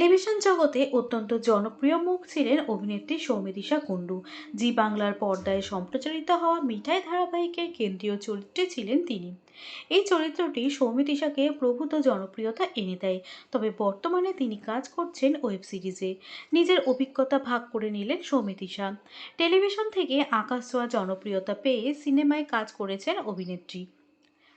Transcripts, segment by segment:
Television জগতে অত্যন্ত জনপ্রিয় মুখ ছিলেন অভিনেত্রী সৌমিতিশা কুণ্ডু। জি বাংলার পর্দায় সম্প্রচারিত হওয়া মিঠাই ধারাবাহিকের কেন্দ্রীয় চরিত্রে ছিলেন তিনি। এই চরিত্রটি সৌমিতিশাকে প্রভূত জনপ্রিয়তা এনে দেয়। তবে বর্তমানে তিনি কাজ করছেন ওয়েব সিরিজে। নিজের অভিজ্ঞতা ভাগ করে নিলেন সৌমিতিশা টেলিভিশন থেকে আকাশ জনপ্রিয়তা পেয়ে সিনেমায় কাজ করেছেন অভিনেত্রী।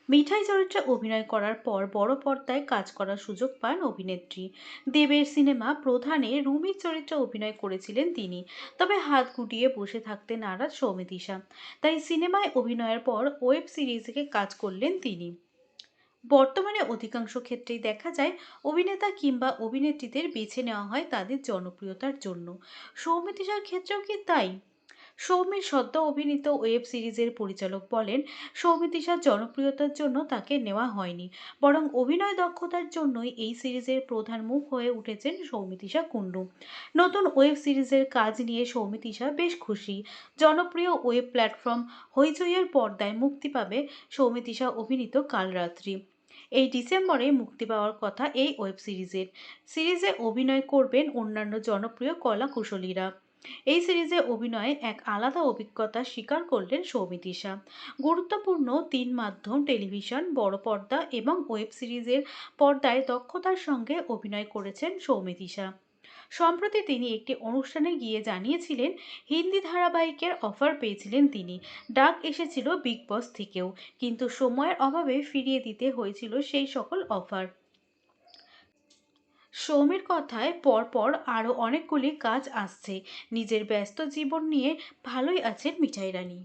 মিঠাই চরিত্রে অভিনয় করার পর বড় পর্দায় কাজ করার সুযোগ পান অভিনেত্রী। দেবের সিনেমা প্রধানে রুমির চরিত্রে অভিনয় করেছিলেন তিনি, তবে হাত গুটিয়ে বসে থাকতে নারাজ সৌমিতিশা তাই সিনেমায় অভিনয়ের পর ওয়েব সিরিজে কাজ করলেন তিনি। বর্তমানে অধিকাংশ ক্ষেত্রেই দেখা যায়, অভিনেতা কিংবা অভিনেত্রীদের বেছে নেওয়া হয় তাদের জনপ্রিয়তার জন্য। সৌমিতিশার ক্ষেত্রেও কি তাই? সৌমির সদ্য অভিনীত ওয়েব সিরিজের পরিচালক বলেন সৌমিতিশার জনপ্রিয়তার জন্য তাকে নেওয়া হয়নি। বরং অভিনয় দক্ষতার জন্যই এই সিরিজের প্রধান মুখ হয়ে উঠেছেন সৌমিতিশা কুণ্ডু। নতুন ওয়েব সিরিজের কাজ নিয়ে সৌমিতিশা বেশ খুশি। জনপ্রিয় ওয়েব প্ল্যাটফর্ম হইচইয়ের পর্দায় মুক্তি পাবে সৌমিতিশা অভিনীত কালরাত্রি। এই ডিসেম্বরে মুক্তি পাওয়ার কথা এই ওয়েব সিরিজের। সিরিজে অভিনয় করবেন অন্যান্য জনপ্রিয় কলা কুশলীরা এই সিরিজে অভিনয়ে এক আলাদা অভিজ্ঞতা স্বীকার করলেন সৌমিতিশা গুরুত্বপূর্ণ তিন মাধ্যম টেলিভিশন, বড় পর্দা এবং ওয়েব সিরিজের পর্দায় দক্ষতার সঙ্গে অভিনয় করেছেন সৌমিতিশা সম্প্রতি তিনি একটি অনুষ্ঠানে গিয়ে জানিয়েছিলেন, হিন্দি ধারাবাহিকের অফার পেয়েছিলেন তিনি। ডাক এসেছিল বিগ বস থেকেও। কিন্তু সময়ের অভাবে ফিরিয়ে দিতে হয়েছিল সেই সকল অফার। সৌমির কথায় পরপর আরও অনেকগুলি কাজ আসছে। নিজের ব্যস্ত জীবন নিয়ে ভালোই আছেন মিঠাই রানী।